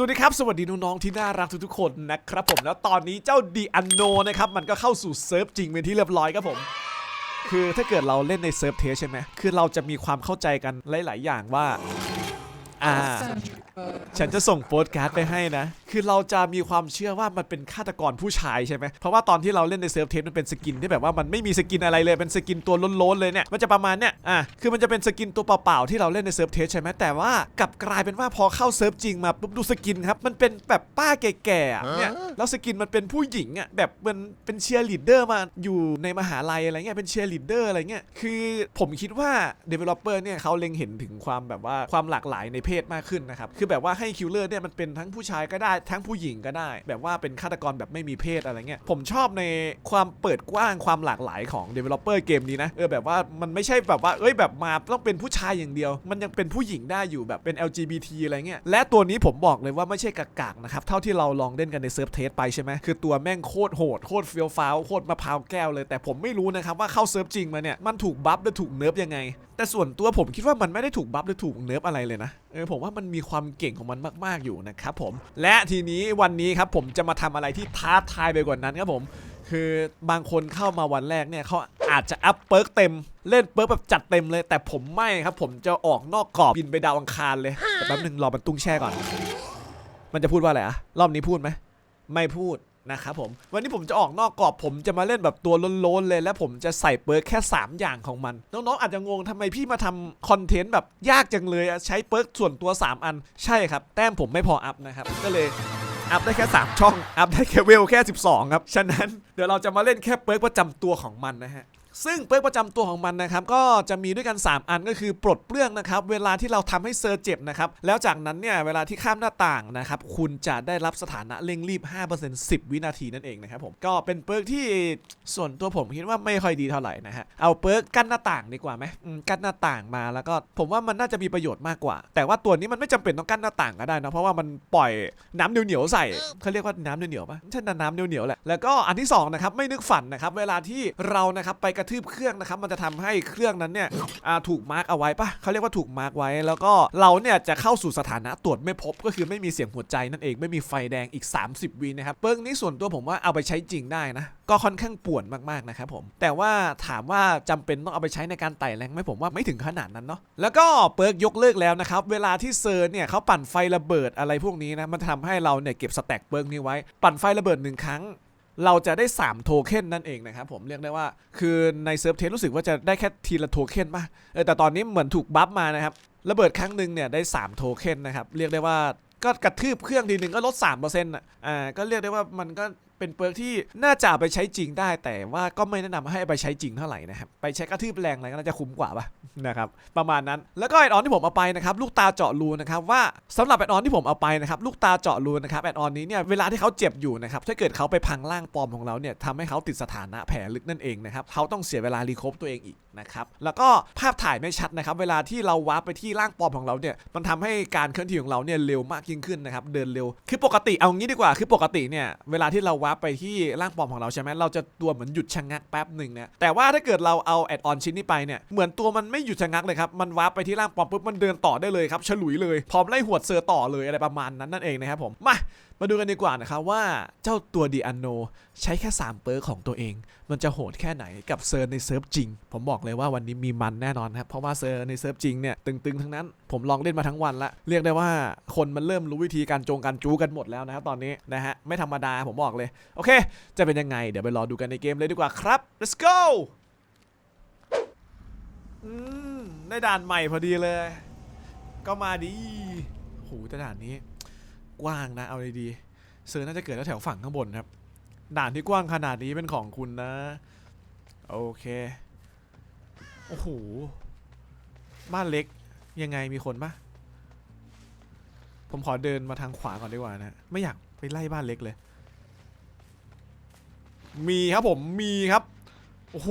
สวัสดีครับ สวัสดีน้องๆที่น่ารักทุกๆคนนะครับผมแล้วตอนนี้เจ้าดีอันโนนะครับมันก็เข้าสู่เซิร์ฟจริงเป็นที่เรียบร้อยครับผมคือถ้าเกิดเราเล่นในเซิร์ฟเทสใช่ไหมคือเราจะมีความเข้าใจกันหลาย ๆ อย่างว่าอ่า ฉันจะส่งโปสการ์ดไปให้นะ คือเราจะมีความเชื่อว่ามันเป็นฆาตกรผู้ชายใช่ไหม เพราะว่าตอนที่เราเล่นในเซิร์ฟเทสมันเป็นสกินที่แบบว่ามันไม่มีสกินอะไรเลย เป็นสกินตัวล้นๆเลยเนี่ย มันจะประมาณเนี้ยอะ คือมันจะเป็นสกินตัวเปล่าๆที่เราเล่นในเซิร์ฟเทสใช่ไหมแต่ว่ากลับกลายเป็นว่าพอเข้าเซิร์ฟจริงมาปุ๊บดูสกินครับ มันเป็นแบบป้าแก่ๆอะเนี่ย แล้วสกินมันเป็นผู้หญิงอะ แบบมันเป็นเชียร์ลีดเดอร์มาอยู่ในมหาลัยอะไรเงี้ย เป็นเชียร์ลีดเดอร์อะไรเงี้ย คือผมคิดว่า developer เนี่ยเขาเล็งเห็นถึงความแบบว่าความหลากหลายในเพศมากขึ้นนะครับคือแบบว่าให้คิลเลอร์เนี่ยมันเป็นทั้งผู้ชายก็ได้ทั้งผู้หญิงก็ได้ แบบว่าเป็นฆาตกรแบบไม่มีเพศอะไรเงี้ยผมชอบในความเปิดกว้างความหลากหลายของ developer เกมนี้นะเออแบบว่ามันไม่ใช่แบบว่าเอ้ยแบบมาต้องเป็นผู้ชายอย่างเดียว มันยังเป็นผู้หญิงได้อยู่แบบเป็น LGBT อะไรเงี้ยและตัวนี้ผมบอกเลยว่าไม่ใช่กากากๆนะครับเท่าที่เราลองเล่นกันในเซิร์ฟเทสไปใช่ไหมคือตัวแม่งโคตรโหดโคตรเฟี้ยวฟ้าวโคตรมะพร้าวแก้วเลยแต่ผมไม่รู้นะครับว่าเข้าเซิร์ฟจริงมาเนี่ยมันถูกบัฟหรือถูกเนิร์ฟยังไง แต่ส่วนตัวผมคิดว่ามันไม่ได้ถูกบัฟหรือถูกเนิร์ฟอะไรเลยนะเออผมว่ามันมีความเก่งของมันมาก ๆอยู่นะครับผม และทีนี้วันนี้ครับผมจะมาทำอะไรที่ท้าทายไปกว่านั้นครับผมคือบางคนเข้ามาวันแรกเนี่ยเขาอาจจะอัพเปิร์กเต็ม เล่นเปิร์กแบบจัดเต็มเลย แต่ผมไม่ครับ ผมจะออกนอกกรอบบินไปดาวอังคารเลยแต่แป๊บนึงรอมันตุ้งแช่ก่อน มันจะพูดว่าอะไรอะรอบนี้พูดไหมไม่พูด นะครับผม วันนี้ผมจะออกนอกกรอบผมจะมาเล่นแบบตัวล้นๆเลย และผมจะใส่เปิร์กแค่ 3 อย่างของมัน น้องๆอาจจะงงทำไมพี่มาทำคอนเทนต์แบบยากจังเลยใช้เปิร์กส่วนตัว 3 อันใช่ครับ แต้มผมไม่พออัพนะครับก็เลยอัพได้แค่ 3 ช่อง อัพได้แค่เวลแค่ 12 ครับ ฉะนั้นเดี๋ยวเราจะมาเล่นแค่เปิร์กประจำตัวของมันนะฮะ ซึ่งเปิร์กประจำตัวของมันนะครับก็จะมีด้วยกัน 3 อันก็คือปลดเปลื้องนะครับเวลาที่เราทำให้เซอร์เจ็บนะครับแล้วจากนั้นเนี่ยเวลาที่ข้ามหน้าต่างนะครับคุณจะได้รับสถานะเร่งรีบ 5% 10 วินาทีนั่นเองนะครับผมก็เป็นเปิร์กที่ส่วนตัวผมคิดว่าไม่ค่อยดีเท่าไหร่นะฮะเอาเปิร์กกั้นหน้าต่างดีกว่าไหมกั้นหน้าต่างมาแล้วก็ผมว่ามันน่าจะมีประโยชน์มากกว่า แต่ว่าตัวนี้มันไม่จำเป็นต้องกั้นหน้าต่างก็ได้นะเพราะว่ามันปล่อยน้ำเหนียวๆใส่เขาเรียกว่าน้ำเหนียวๆปะใช่น้ำเหนียวๆแหละแล้วก็อันที่สองนะครับไม่นึกฝันนะครับเวลาที่เรานะครับไปกระทืบเครื่องนะครับมันจะทำให้เครื่องนั้นเนี่ยถูกมาร์กเอาไว้ปะเขาเรียกว่าถูกมาร์กไว้ แล้วก็เราเนี่ยจะเข้าสู่สถานะตรวจไม่พบก็คือไม่มีเสียงหัวใจนั่นเองไม่มีไฟแดงอีก 30วินะครับเปิ้งนี้ส่วนตัวผมว่าเอาไปใช้จริงได้นะก็ค่อนข้างป่วนมากๆนะครับผมแต่ว่าถามว่าจำเป็นต้องเอาไปใช้ในการไต่แรงไหมผมว่าไม่ถึงขนาดนั้นเนาะแล้วก็เปิร์กยกเลิกแล้วนะครับเวลาที่เซอร์เนี่ยเขาปั่นไฟระเบิดอะไรพวกนี้นะมันทำให้เราเนี่ยเก็บสแต็กเปิร์กนี้ไว้ ปั่นไฟระเบิดหนึ่งครั้ง เราจะได้ 3 โทเค็นนั่นเองนะครับผมเรียกได้ว่าคือในเซิร์ฟเทสรู้สึกว่าจะได้แค่ทีละโทเค็นป่ะเออแต่ตอนนี้เหมือนถูกบัฟมานะครับระเบิดครั้งหนึ่งเนี่ยได้ 3 โทเค็นนะครับเรียกได้ว่าก็กระทืบเครื่องทีหนึ่งก็ลด3%อะอ่าก็เรียกได้ว่ามันก็ เป็นเปิร์กที่น่าจะไปใช้จริงได้ แต่ว่าก็ไม่แนะนำให้ไปใช้จริงเท่าไหร่นะครับไปใช้กระทืบแรงอะไรก็น่าจะคุ้มกว่าป่ะนะครับประมาณนั้นแล้วก็แอดออนที่ผมเอาไปนะครับลูกตาเจาะรูนะครับว่าสำหรับแอดออนที่ผมเอาไปนะครับลูกตาเจาะรูนะครับแอดออนนี้เนี่ยเวลาที่เขาเจ็บอยู่นะครับถ้าเกิดเขาไปพังร่างปลอมของเราเนี่ยทำให้เขาติดสถานะแผลลึกนั่นเองนะครับเขาต้องเสียเวลารีคบตัวเองอีก นะครับ แล้วก็ภาพถ่ายไม่ชัดนะครับ เวลาที่เราวาร์ปไปที่ร่างปลอมของเราเนี่ย มันทำให้การเคลื่อนที่ของเราเนี่ยเร็วมากยิ่งขึ้นนะครับ เดินเร็ว คือปกติเอางี้ดีกว่า คือปกติเนี่ย เวลาที่เราวาร์ปไปที่ร่างปลอมของเราใช่ไหมเราจะตัวเหมือนหยุดชะงักแป๊บหนึ่งเนี่ยแต่ว่าถ้าเกิดเราเอาแอดออนชิ้นนี้ไปเนี่ย เหมือนตัวมันไม่หยุดชะงักเลยครับ มันวาร์ปไปที่ร่างปลอมปุ๊บ มันเดินต่อได้เลยครับ ฉลุยเลย พร้อมไล่หวดเซอร์ต่อเลยอะไรประมาณนั้นนั่นเองนะครับผม มา มาดูกันดีกว่านะครับว่าเจ้าตัวดีอันโนใช้แค่ 3 เปิร์กของตัวเอง มันจะโหดแค่ไหนกับเซิร์ฟในเซิร์ฟจริง ผมบอกเลยว่าวันนี้มีมันแน่นอนครับเพราะว่าเซิร์ฟในเซิร์ฟจริงเนี่ยตึงๆทั้งนั้น ผมลองเล่นมาทั้งวันละเรียกได้ว่าคนมันเริ่มรู้วิธีการจงการจูกันหมดแล้วนะครับตอนนี้นะฮะไม่ธรรมดาผมบอกเลยโอเค จะเป็นยังไงเดี๋ยวไปรอดูกันในเกมเลยดีกว่าครับ let's go อืมได้ด่านใหม่พอดีเลย ก็มาดีโหแต่ด่านนี้ กว้างนะเอาดีๆเซอร์น่าจะเกิดแถวฝั่งข้างบนครับ ด่านที่กว้างขนาดนี้เป็นของคุณนะ โอเค โอ้โห บ้านเล็กยังไงมีคนปะผมขอเดินมาทางขวาก่อนดีกว่านะ ไม่อยากไปไล่บ้านเล็กเลย มีครับผมมีครับ โอ้โห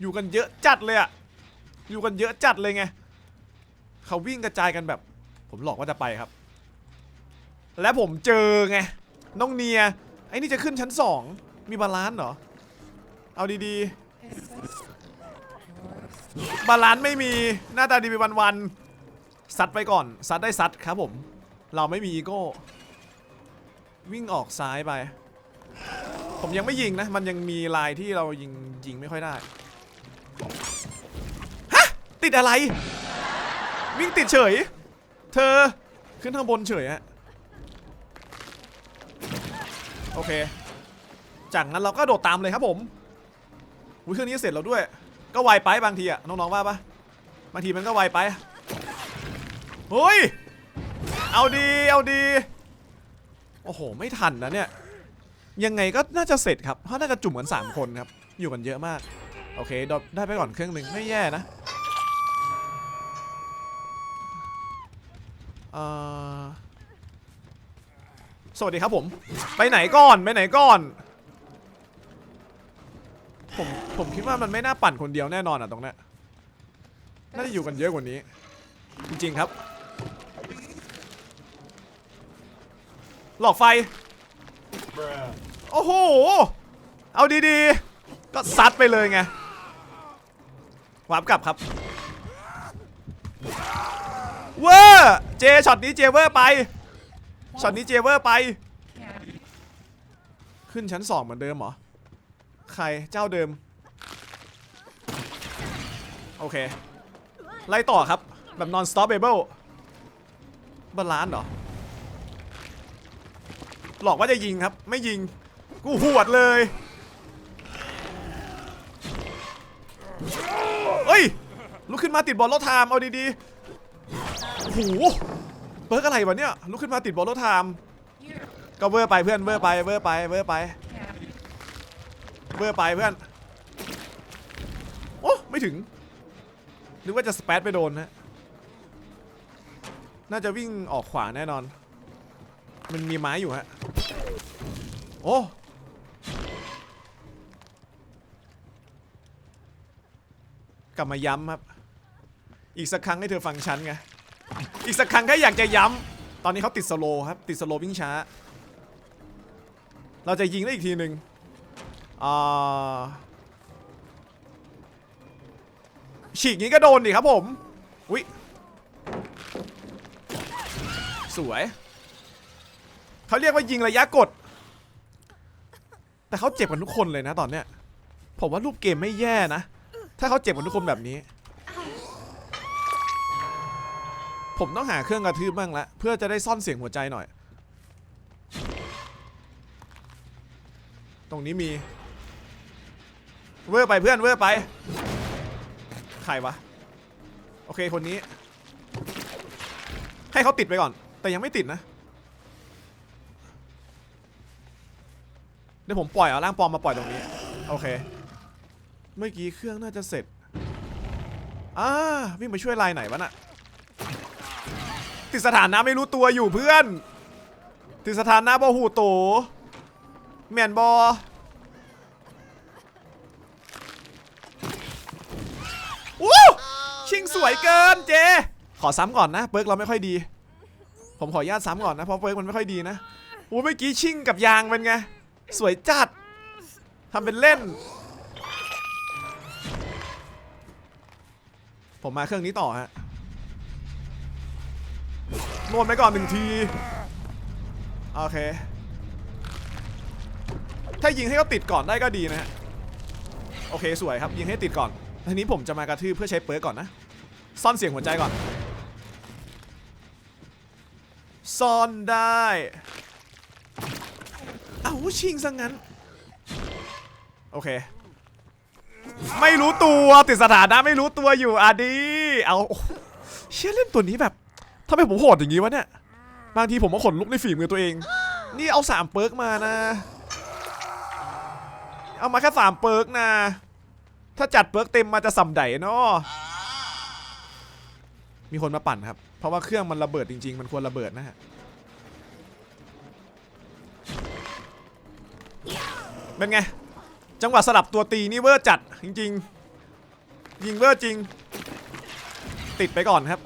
อยู่กันเยอะจัดเลยอะอยู่กันเยอะจัดเลยไง เขาวิ่งกระจายกันแบบ ผมหลอกว่าจะไปครับ และผมเจอไง น้องเนีย ไอ้นี่จะขึ้นชั้นสองมีบาลานซ์เหรอ เอาดีๆ บาลานซ์ไม่มี หน้าตาดีไปวันๆซัดไปก่อน ซัดได้ซัดครับผม เราไม่มีอีโก้ วิ่งออกซ้ายไป ผมยังไม่ยิงนะ มันยังมีลายที่เรายิงยิงไม่ค่อยได้ ฮะ ติดอะไร วิ่งติดเฉย เธอขึ้นข้างบนเฉยฮะ โอเค จากนั้นเราก็โดดตามเลยครับผมอุ้ยเครื่องนี้เสร็จแล้วด้วย ก็ไวไปบางทีอะน้องๆว่าปะบางทีมันก็ไวไปเฮ้ยเอาดีเอาดี โอ้โห ไม่ทันนะเนี่ย ยังไงก็น่าจะเสร็จครับ เพราะน่าจะจุ่มกัน 3 คนครับ อยู่กันเยอะมาก โอเคดได้ไปก่อนเครื่องหนึ่งไม่แย่นะเอ่อ สวัสดีครับผม ไปไหนก่อนไปไหนก่อน ผมผมคิดว่ามันไม่น่าปั่นคนเดียวแน่นอนอะตรงเนี้ยน่าจะอยู่กันเยอะกว่านี้ จริงๆครับ หลอกไฟ โอ้โห เอาดีๆ ก็ซัดไปเลยไงวาร์ปกลับครับ เวอร์ เจช็อตนี้เจเวอร์ไป ช็อตนี้เจเวอร์ไป ขึ้นชั้นสองเหมือนเดิมเหรอ ใครเจ้าเดิม โอเค ไล่ต่อครับ แบบ non stoppable บาลานซ์เหรอ หลอกว่าจะยิงครับ ไม่ยิง กูหวดเลยเฮ้ย ลุกขึ้นมาติดบอลรถไทม์เอาดีๆโอ้โห เปิร์กอะไรวะเนี่ยลุกขึ้นมาติดบอลรถไทม์ก็เวอร์ไปเพื่อนเวอร์ไปเวอร์ไปเวอร์ไปเวอร์ไปเพื่อนโอ้ไม่ถึงนึกว่าจะสเปซไปโดนนะน่าจะวิ่งออกขวาแน่นอน มันมีไม้อยู่ฮะโอ้กลับมาย้ำครับ อีกสักครั้งให้เธอฟังฉันไง อีกสักครั้งแค่อยากจะย้ำตอนนี้เขาติดสโลครับ ติดสโลวิ่งช้า เราจะยิงได้อีกทีหนึ่งฉีกนี้ก็โดนดิครับผมอุ๊ยสวย เขาเรียกว่ายิงระยะกด แต่เขาเจ็บกันทุกคนเลยนะตอนเนี้ย ผมว่ารูปเกมไม่แย่นะ ถ้าเขาเจ็บกันทุกคนแบบนี้ ผมต้องหาเครื่องกระทืบบ้างละเพื่อจะได้ซ่อนเสียงหัวใจหน่อย ตรงนี้มี เวอร์ไปเพื่อนเวอร์ไป ใครวะ โอเคคนนี้ ให้เขาติดไปก่อน แต่ยังไม่ติดนะ เดี๋ยวผมปล่อยเอาร่างปลอมมาปล่อยตรงนี้ โอเค เมื่อกี้เครื่องน่าจะเสร็จอ่าวิ่งไปช่วยลายไหนวะน่ะ ติดสถานะไม่รู้ตัวอยู่เพื่อน ติดสถานะบอหูโตแมนบอวู้ชิงสวยเกินเจ ขอซ้ำก่อนนะเปิร์กเราไม่ค่อยดี ผมขออนุญาตซ้ำก่อนนะเพราะเปิร์กมันไม่ค่อยดีนะโอ้เมื่อกี้ชิงกับยางเป็นไง สวยจัดทำเป็นเล่น ผมมาเครื่องนี้ต่อฮะ นวดไปก่อนหนึ่งทีโอเค ถ้ายิงให้เขาติดก่อนได้ก็ดีนะฮะโอเคสวยครับยิงให้ติดก่อนทีนี้ผมจะมากระทืบเพื่อใช้เปิร์ก่อนนะซ่อนเสียงหัวใจก่อน ซ่อนได้เอ้าชิงซะงั้น โอเค ไม่รู้ตัวติดสถานะไม่รู้ตัวอยู่อะดี เอาโอ้โหเชี่ยเล่นตัวนี้แบบ ทำไมผมโหดอย่างนี้วะเนี่ย บางทีผมก็ขนลุกในฝีมือตัวเอง นี่เอาสามเปิร์กมานะ เอามาแค่สามเปิร์กนะ ถ้าจัดเปิร์กเต็มมาจะสัมไดเนาะมีคนมาปั่นครับ เพราะว่าเครื่องมันระเบิดจริง ๆ มันควรระเบิดนะฮะเป็นไง จังหวะสลับตัวตีนี่เวอร์จัดจริง ๆ ยิงเวอร์จริง ติดไปก่อนครับ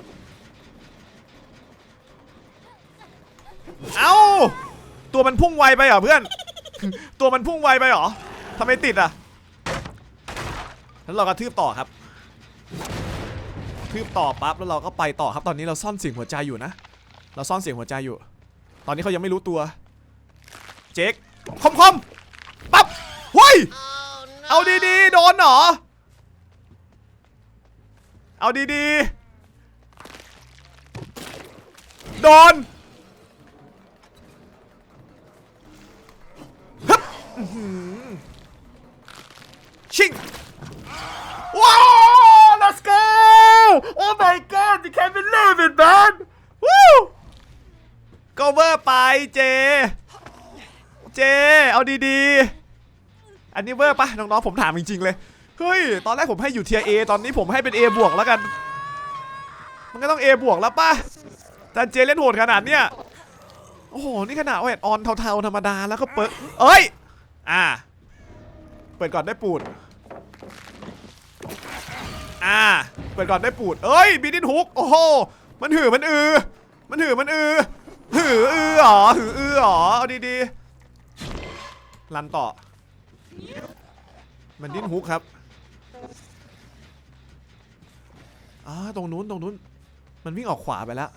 เอา้า ตัวมันพุ่งไวไปเหรอเพื่อน ตัวมันพุ่งไวไปเหรอทำไมติดอะแล้วเรากระทืบต่อครับทืบต่อปั๊บแล้วเราก็ไปต่อครับตอนนี้เราซ่อนเสียงหัวใจอยู่นะ เราซ่อนเสียงหัวใจอยู่ ตอนนี้เขายังไม่รู้ตัว เจ๊กคมคมปั๊บเฮ้ยเอาดีๆโดนเหรอ เอาดีๆโดน ชิงว้าว let's go oh my god you can't believe it man Woo ก็เวอร์ไปเจ เจ เอาดีๆ อันนี้เวอร์ปะน้องๆผมถามจริงๆเลย เฮ้ย ตอนแรกผมให้อยู่เทีย A ตอนนี้ผมให้เป็น A บวกแล้วกัน มันก็ต้อง A บวกแล้วปะแต่เจเล่นโหดขนาดเนี้ย โอ้โห นี่ขนาดแอดออนเทาๆธรรมดาแล้วก็เปิดเอ้ย อ่า เปิดก่อนได้ปูด อ่า เปิดก่อนได้ปูด เอ้ยบีดินฮุก โอ้โห มันหือมันอือ มันหือมันอือ หืออือหรอ หืออือหรอ เอาดีๆ รันต่อ มันดิ้นฮุกครับอ่าตรงนู้นตรงนู้น มันวิ่งออกขวาไปแล้ว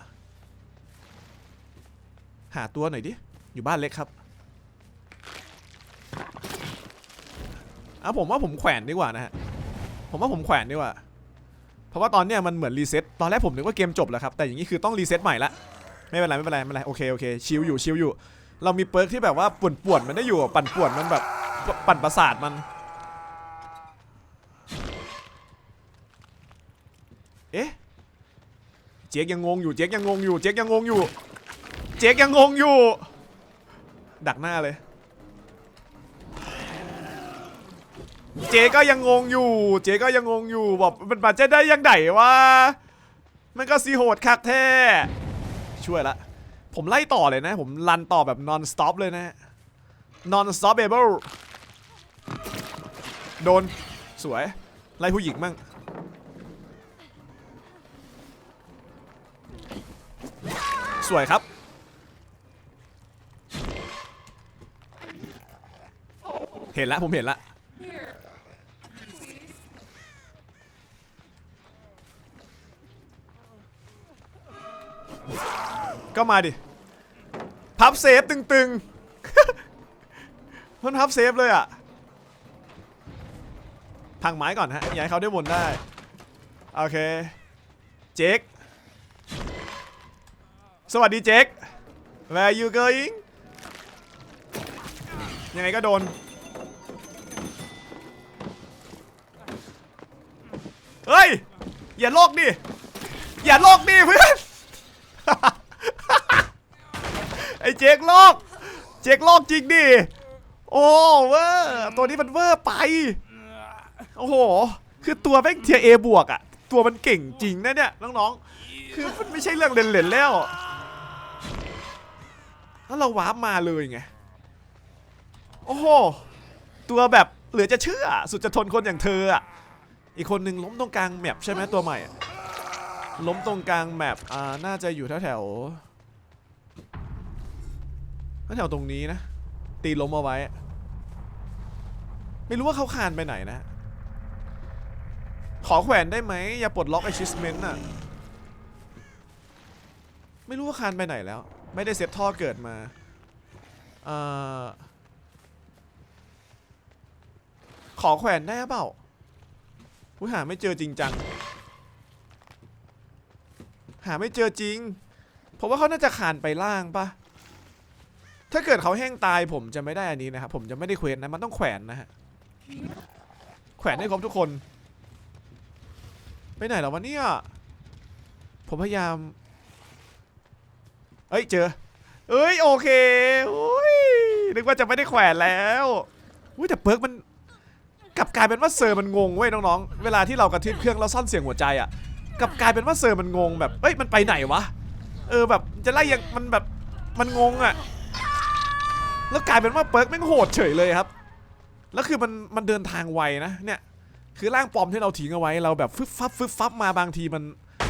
หาตัวหน่อยดิ อยู่บ้านเล็กครับ อะผมว่าผมแขวนดีกว่านะฮะ ผมว่าผมแขวนดีกว่า เพราะว่าตอนเนี้ยมันเหมือนรีเซ็ต ตอนแรกผมนึกว่าเกมจบแล้วครับ แต่อย่างนี้คือต้องรีเซ็ตใหม่ละ ไม่เป็นไรไม่เป็นไรไม่เป็นไร โอเคโอเค ชิลอยู่ชิลอยู่ เรามีเปิร์กที่แบบว่าป่วนป่วนๆมันได้อยู่ปั่นป่วนมันแบบปั่นประสาทมัน เอ๊ะ เจ๊กยังงงอยู่ เจ๊กยังงงอยู่ เจ๊กยังงงอยู่ เจ๊กยังงงอยู่ ดักหน้าเลย เจ๊ก็ยังงงอยู่ เจ๊ก็ยังงงอยู่บอกมันบาเจได้ยังไงวะมันก็ซีโหดคักแท้ช่วยละ ผมไล่ต่อเลยนะ ผมรันต่อแบบ non stop เลยนะ non stopable โดน สวย ไล่ผู้หญิงมั่งสวยครับ เห็นแล้วผมเห็นแล้ว ก็มาดิ พับเซฟตึงๆ มันพับเซฟเลยอะ พังไม้ก่อนฮะอย่าให้เขาได้วนได้ โอเค เจ๊กสวัสดีเจ๊ก Where you going ยังไงก็โดนเฮ้ย อย่าโลกดิ อย่าโลกดิเพื่อน เจ๊กโลกเจ๊กโลกจริงดิ โอ้เวอร์ตัวนี้มันเวอร์ไป โอ้โห คือตัวแม่งเทียเอบวกอะตัวมันเก่งจริงนะเนี่ยน้องๆ คือมันไม่ใช่เรื่องเล่นๆแล้ว แล้วเราวาร์ปมาเลยไง โอ้โห ตัวแบบเหลือจะเชื่อสุดจะทนคนอย่างเธออะอีกคนนึงล้มตรงกลางแมปใช่ไหมตัวใหม่ ล้มตรงกลางแมปอ่าน่าจะอยู่แถวแถว ๆแถวตรงนี้นะ ตีล้มเอาไว้ ไม่รู้ว่าเขาคานไปไหนนะ ขอแขวนได้ไหม อย่าปลดล็อก achievement น่ะ ไม่รู้ว่าคานไปไหนแล้ว ไม่ได้เซตท่อเกิดมา เอ่อ ขอแขวนได้เปล่าอุ้หาไม่เจอจริงจัง หาไม่เจอจริง เพราะว่าเขาน่าจะคานไปล่างปะ ถ้าเกิดเขาแห้งตายผมจะไม่ได้อันนี้นะครับผมจะไม่ได้เควสนะมันต้องแขวนนะฮะแขวนให้ครบทุกคน ไปไหนแล้ววะเนี่ยผมพยายาม เอ้ยเจอ เอ้ยโอเคอุ้ยนึกว่าจะไม่ได้แขวนแล้วอุ้ยแต่เปิร์กมันกลับกลายเป็นว่าเซอร์มันงงเว้ยน้องๆ เวลาที่เรากระทืบเครื่องแล้วซ่อนเสียงหัวใจอะ่ะกลับกลายเป็นว่าเซอร์มันงงแบบ เอ้ยมันไปไหนวะ เออแบบจะไล่ยังมันแบบมันงงอะ่ะ แล้วกลายเป็นว่าเปิร์กแม่งโหดเฉยเลยครับ แล้วคือมันมันเดินทางไวนะเนี่ยคือร่างปลอมที่เราทิ้งเอาไว้เราแบบฟึบฟับฟึบฟับมาบางทีมัน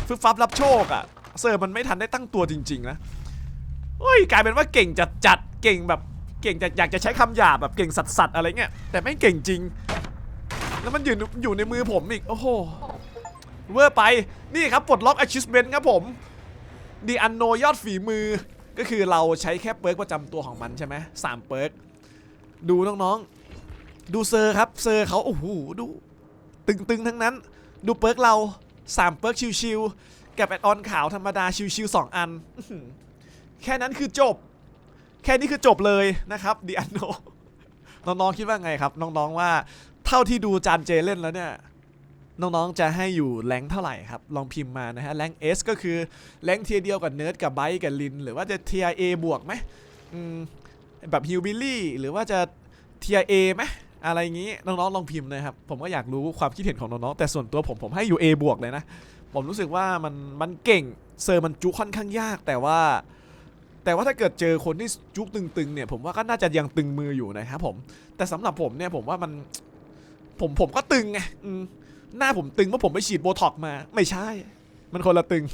ฟึบฟับรับโชคอะ่ะเซอร์มันไม่ทันได้ตั้งตัวจริง ๆ นะเฮ้ยกลายเป็นว่าเก่งจัดจัดๆเก่งแบบเก่งจะอยากจะใช้คำหยาบแบบเก่งสัตสัตอะไรเงี้ยแต่ไม่เก่งจริง แล้วมันอยู่ในอยู่ในมือผมอีกโอ้โหเวอร์ไปนี่ครับปลดล็อก achievement ครับผมดีอันโนยอดฝีมือ ก็คือเราใช้แค่เปิร์กประจำตัวของมันใช่ไหมสามเปิร์กดูน้องๆ ดูเซอร์ครับเซอร์เขาโอ้โหดู ตึงๆทั้งนั้น ดูเปิร์กเราสามเปิร์กชิวๆกับแอดออนขาวธรรมดาชิวๆสองอัน แค่นั้นคือจบ แค่นี้คือจบเลยนะครับดีอันโนน้องๆคิดว่าไงครับ น้องๆว่า เท่าที่ดูจานเจเล่นแล้วเนี่ย น้องๆ จะให้อยู่แรงเท่าไหร่ครับ ลองพิมพ์มานะฮะแรงค์ S ก็คือแรงเทียเดียวกับเนิร์ดกับไบค์กับลิน หรือว่าจะเทียร์ A บวกไหมมแบบฮิวบิลลี่หรือว่าจะเทียร์ A ไหมอะไรอย่างนี้น้องๆลองพิมพ์นะครับ ผมก็อยากรู้ความคิดเห็นของน้องๆแต่ส่วนตัวผมผมให้อยู่ A บวกเลยนะ ผมรู้สึกว่ามันมันเก่งเซอร์มันจุค่อนข้างยาก แต่ว่า แต่ว่าถ้าเกิดเจอคนที่จุกตึงๆเนี่ยผมว่าก็น่าจะยังตึงมืออยู่นะครับผมแต่สำหรับผมเนี่ยผมว่ามันผมผมก็ตึงไงอืม หน้าผมตึงเพราะผมไปฉีดโบท็อกมา ไม่ใช่ มันคนละตึง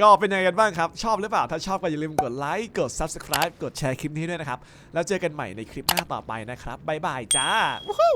ก็เป็นยังไงกันบ้างครับ ชอบหรือเปล่า ถ้าชอบก็อย่าลืมกดไลค์ กด Subscribe กดแชร์คลิปนี้ด้วยนะครับ แล้วเจอกันใหม่ในคลิปหน้าต่อไปนะครับบ๊ายบายจ้าวู้